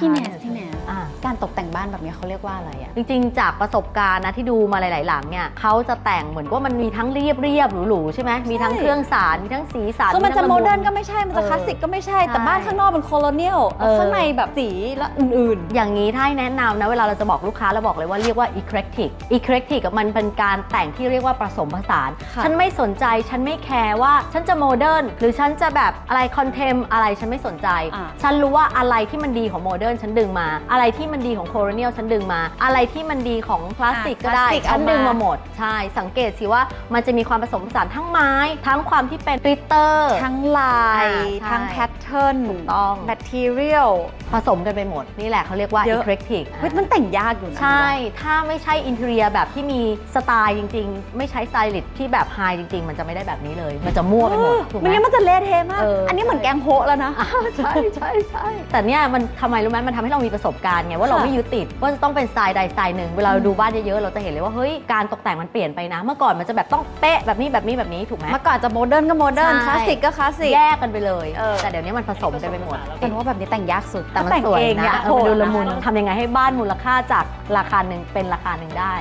พี่แนส ตกแต่งบ้านแบบนี้เขาเรียกว่าอะไรอะจริงๆ จากประสบการณ์นะที่ดูมาหลาย ๆ หลังเนี่ยเขาจะแต่งเหมือนว่ามันมีทั้งเรียบเรียบๆหรูๆใช่ไหมมีทั้งเครื่องสารมีทั้งสีสันคือมันจะทั้งโมละเดิร์นก็ไม่ใช่ มันจะเออคลาสสิกก็ไม่ใช่ แต่ใช่บ้านข้างนอกเป็นโคโลเนียลเออข้างในแบบสีและอื่นอย่างนี้ถ้าให้แนะนำนะเวลาเราจะบอกลูกค้าเราบอกเลยว่าเรียกว่า eclectic eclectic อะมันเป็นการแต่งที่เรียกว่าผสมผสานค่ะฉันไม่สนใจฉันไม่แคร์ว่าฉันจะโมเดิร์นหรือฉันจะแบบอะไรคอนเทมอะไรฉันไม่สนใจอ่าฉันรู้ว่าอะไรที่มันดีของโมเดิร์นฉันดึงมาอะไรที่มันดีของโคโรเนียลฉันดึงมา อะไรที่มันดีของคลาสสิกก็ได้คลาสสิกฉันเอามาดึงมาหมด ใช่ สังเกตสิว่ามันจะมีความผสมผสานทั้งไม้ ทั้งความที่เป็นกริตเตอร์ๆทั้งลาย อ่าใช่ทั้งแพทเทิร์นถูกต้อง แมทเทียล ผสมกันไปหมด นี่แหละเขาเรียกว่าเยอะ eclectic เฮ้ยมันแต่งยากอยู่นะใช่ ถ้าไม่ใช่อินเท r รียแบบที่มีสไตล์จริง ๆ ไม่ใช้สไตลิสต์ที่แบบไฮจริง ๆ มันจะไม่ได้แบบนี้เลย มันจะมั่วไปหมดถูกไหมไม่งั้นมันจะเละเทะมาก เอออั อันนี้เหมือนแกงโฮะแล้วนะ อ่าใช่ใช่ใช่แต่เนี่ยมันทำไมรู้ไหมมันทำให้เรามีประสบการณ์ไงว่าเราค่ะไม่ยึดติดว่าจะต้องเป็นสไตล์ใดสไตล์หนึ่งเวลาเราดูบ้านเยอะๆเราจะเห็นเลยว่าเฮ้ยการตกแต่งมันเปลี่ยนไปนะ เมื่อก่อนมันจะแบบต้องเป๊ะแบบนี้แบบนี้แบบนี้ถูกไหม เมื่อก่อนจะโมเดิร์นก็โมเดิร์นใช่ คลาสสิกก็คลาสสิก แยกกันไปเลย เออ แต่เดี๋ยวนี้มันผสมกันไปหมด เป็นว่าแบบนี้แต่งยากสุดแต่มันแต่งสวยเองเนี่ยนะเอโหอมันดดูละมุนนะ ทำยังไงให้บ้านมูลค่าจากราคาหนึ่งเป็นราคาหนึ่งได้